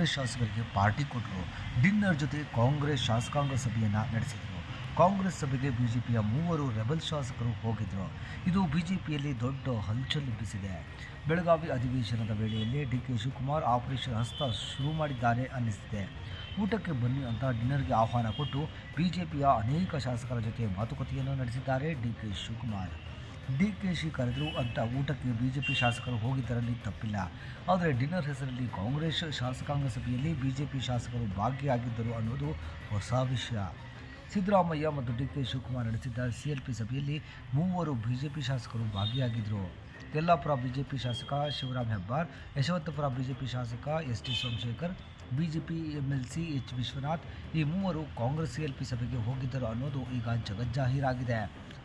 ಕಾಂಗ್ರೆಸ್ ಶಾಸಕರಿಗೆ ಪಾರ್ಟಿ ಕೊಟ್ಟರು. ಡಿನ್ನರ್ ಜೊತೆ ಕಾಂಗ್ರೆಸ್ ಶಾಸಕಾಂಗ ಸಭೆಯನ್ನು ನಡೆಸಿದರು. ಕಾಂಗ್ರೆಸ್ ಸಭೆಗೆ ಬಿಜೆಪಿಯ ಮೂವರು ರೆಬಲ್ ಶಾಸಕರು ಹೋಗಿದ್ದರು ಇದು ಬಿಜೆಪಿಯಲ್ಲಿ ದೊಡ್ಡ ಹಲ್ಚಲ್ ಎಬ್ಬಿಸಿದೆ. ಬೆಳಗಾವಿ ಅಧಿವೇಶನದ ವೇಳೆಯಲ್ಲಿ ಡಿ ಕೆ ಶಿವಕುಮಾರ್ ಆಪರೇಷನ್ ಹಸ್ತ ಶುರು ಮಾಡಿದ್ದಾರೆ ಅನ್ನಿಸಿದೆ ಊಟಕ್ಕೆ ಬನ್ನಿ ಅಂತ ಡಿನ್ನರ್ಗೆ ಆಹ್ವಾನ ಕೊಟ್ಟು ಬಿಜೆಪಿಯ ಅನೇಕ ಶಾಸಕರ ಜೊತೆ ಮಾತುಕತೆಯನ್ನು ನಡೆಸಿದ್ದಾರೆ D K Shivakumar. D K she ಕರೆದರು ಅಂತ ಊಟಕ್ಕೆ ಬಿ ಜೆ ಪಿ ಶಾಸಕರು ಹೋಗಿದ್ದರಲ್ಲಿ ತಪ್ಪಿಲ್ಲ. ಆದರೆ ಡಿನ್ನರ್ ಹೆಸರಲ್ಲಿ ಕಾಂಗ್ರೆಸ್ ಶಾಸಕಾಂಗ ಸಭೆಯಲ್ಲಿ ಬಿ ಜೆ ಪಿ ಶಾಸಕರು ಭಾಗಿಯಾಗಿದ್ದರು ಅನ್ನೋದು ಹೊಸ ವಿಷಯ. ಸಿದ್ದರಾಮಯ್ಯ ಮತ್ತು ಡಿ ಕೆ ಶಿವಕುಮಾರ್ ನಡೆಸಿದ್ದ ಸಿ ಎಲ್ ಪಿ ಸಭೆಯಲ್ಲಿ ಮೂವರು ಬಿ ಜೆ ಪಿ ಶಾಸಕರು ಭಾಗಿಯಾಗಿದ್ದರು ಯಲ್ಲಾಪುರ ಬಿಜೆಪಿ ಶಾಸಕ ಶಿವರಾಮ್ ಹೆಬ್ಬಾರ್, ಯಶವಂತಪುರ ಬಿಜೆಪಿ ಶಾಸಕ S T Somashekhar, BJP MLC H Vishwanath ಈ ಮೂವರು ಕಾಂಗ್ರೆಸ್ ಸಿಎಲ್ಪಿ ಸಭೆಗೆ ಹೋಗಿದ್ದರು ಅನ್ನೋದು ಈಗ ಜಗಜ್ಜಾಹೀರಾಗಿದೆ.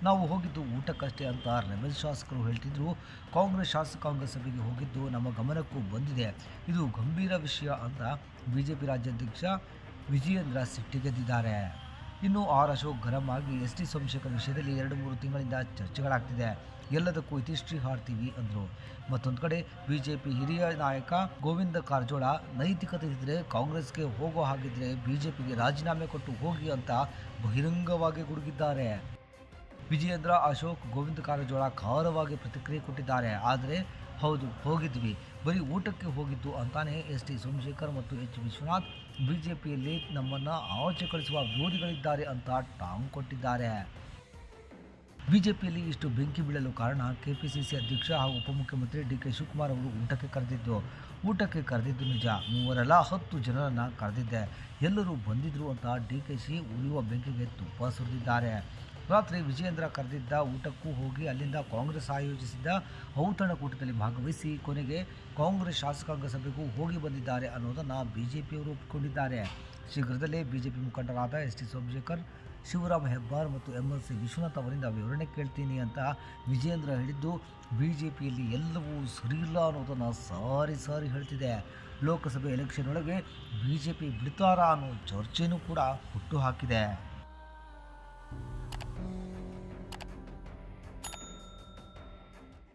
ನಾವು ಹೋಗಿದ್ದು ಊಟಕ್ಕಷ್ಟೇ ಅಂತ ರೆಬೆಲ್ ಶಾಸಕರು ಹೇಳ್ತಿದ್ರು. ಕಾಂಗ್ರೆಸ್ ಶಾಸಕಾಂಗ ಸಭೆಗೆ ಹೋಗಿದ್ದು ನಮ್ಮ ಗಮನಕ್ಕೂ ಬಂದಿದೆ. ಇದು ಗಂಭೀರ ವಿಷಯ ಅಂತ ಬಿಜೆಪಿ ರಾಜ್ಯಾಧ್ಯಕ್ಷ ವಿಜಯೇಂದ್ರ ಸಿಟ್ಟಿಗೆದ್ದಿದ್ದಾರೆ ಇನ್ನು ಆರ್ ಅಶೋಕ್ ಗರಂ ಆಗಿ ಎಸ್ ಟಿ ಸೋಮಶೇಖರ್ ವಿಷಯದಲ್ಲಿ ಎರಡು ಮೂರು ತಿಂಗಳಿಂದ ಚರ್ಚೆಗಳಾಗ್ತಿದೆ. ಎಲ್ಲದಕ್ಕೂ ಇತಿಶ್ರೀ ಹಾಡ್ತೀವಿ ಅಂದರು. ಮತ್ತೊಂದು ಕಡೆ ಬಿಜೆಪಿ ಹಿರಿಯ ನಾಯಕ ಗೋವಿಂದ ಕಾರಜೋಳ ನೈತಿಕತೆ ಇದ್ದರೆ ಕಾಂಗ್ರೆಸ್ಗೆ ಹೋಗೋ ಹಾಗಿದ್ರೆ ಪಿಗೆ ರಾಜೀನಾಮೆ ಕೊಟ್ಟು ಹೋಗಿ ಅಂತ ಬಹಿರಂಗವಾಗಿ ಗುಡುಗಿದ್ದಾರೆ. ವಿಜಯೇಂದ್ರ, ಅಶೋಕ್, ಗೋವಿಂದ ಕಾರಜೋಳ ಖಾರವಾಗಿ ಪ್ರತಿಕ್ರಿಯೆ ಕೊಟ್ಟಿದ್ದಾರೆ. ಆದರೆ, ಹೌದು, ಹೋಗಿದ್ವಿ. ಬರೀ ಊಟಕ್ಕೆ ಹೋಗಿದ್ದು ಅಂತಾನೆ ಎಸ್ ಟಿ ಸೋಮಶೇಖರ್ ಮತ್ತು ಎಚ್. ವಿಶ್ವನಾಥ್ ಬಿಜೆಪಿಯಲ್ಲಿ ನಮ್ಮನ್ನು ಆಚೆ ಕಳಿಸುವ ವಿರೋಧಿಗಳಿದ್ದಾರೆ ಅಂತ ಟಾಂಗ್ ಕೊಟ್ಟಿದ್ದಾರೆ. ಬಿಜೆಪಿಯಲ್ಲಿ ಇಷ್ಟು ಬೆಂಕಿ ಬೀಳಲು ಕಾರಣ ಕೆಪಿಸಿಸಿ ಅಧ್ಯಕ್ಷ ಹಾಗೂ ಉಪಮುಖ್ಯಮಂತ್ರಿ ಡಿ ಕೆ ಶಿವಕುಮಾರ್ ಅವರು ಊಟಕ್ಕೆ ಕರೆದಿದ್ದು. ಊಟಕ್ಕೆ ಕರೆದಿದ್ದು ನಿಜ. ಮೂವರೆಲ್ಲ ಹತ್ತು ಜನರನ್ನು ಕರೆದಿದ್ದೆ. ಎಲ್ಲರೂ ಬಂದಿದ್ರು ಅಂತ ಡಿ ಕೆ ಸಿ ಉರಿಯುವ ಬೆಂಕಿಗೆ ತುಪ್ಪ ಸುರಿದಿದ್ದಾರೆ. ರಾತ್ರಿ ವಿಜಯೇಂದ್ರ ಕರೆದಿದ್ದ ಊಟಕ್ಕೂ ಹೋಗಿ ಅಲ್ಲಿಂದ ಕಾಂಗ್ರೆಸ್ ಆಯೋಜಿಸಿದ್ದ ಔತಣಕೂಟದಲ್ಲಿ ಭಾಗವಹಿಸಿ ಕೊನೆಗೆ ಕಾಂಗ್ರೆಸ್ ಶಾಸಕಾಂಗ ಸಭೆಗೂ ಹೋಗಿ ಬಂದಿದ್ದಾರೆ ಅನ್ನೋದನ್ನು ಬಿ ಜೆ ಪಿಯವರು ಒಪ್ಪಿಕೊಂಡಿದ್ದಾರೆ. ಶೀಘ್ರದಲ್ಲೇ ಬಿಜೆಪಿ ಮುಖಂಡರಾದ ಎಸ್ ಟಿ ಸೋಮಶೇಖರ್, ಶಿವರಾಮ ಹೆಬ್ಬಾರ್ ಮತ್ತು ಎಂ ಎಲ್ ಸಿ ವಿಶ್ವನಾಥ್ ಅವರಿಂದ ವಿವರಣೆ ಕೇಳ್ತೀನಿ ಅಂತ ವಿಜೇಂದ್ರ ಹೇಳಿದ್ದು ಬಿ ಜೆ ಪಿಯಲ್ಲಿ ಎಲ್ಲವೂ ಸರಿಯಿಲ್ಲ ಅನ್ನೋದನ್ನು ಸಾರಿ ಸಾರಿ ಹೇಳ್ತಿದೆ. ಲೋಕಸಭೆ ಎಲೆಕ್ಷನ್ ಒಳಗೆ ಬಿ ಜೆ ಪಿ ಬಿಡ್ತಾರಾ ಅನ್ನೋ ಚರ್ಚೆನೂ ಕೂಡ ಹುಟ್ಟು ಹಾಕಿದೆ.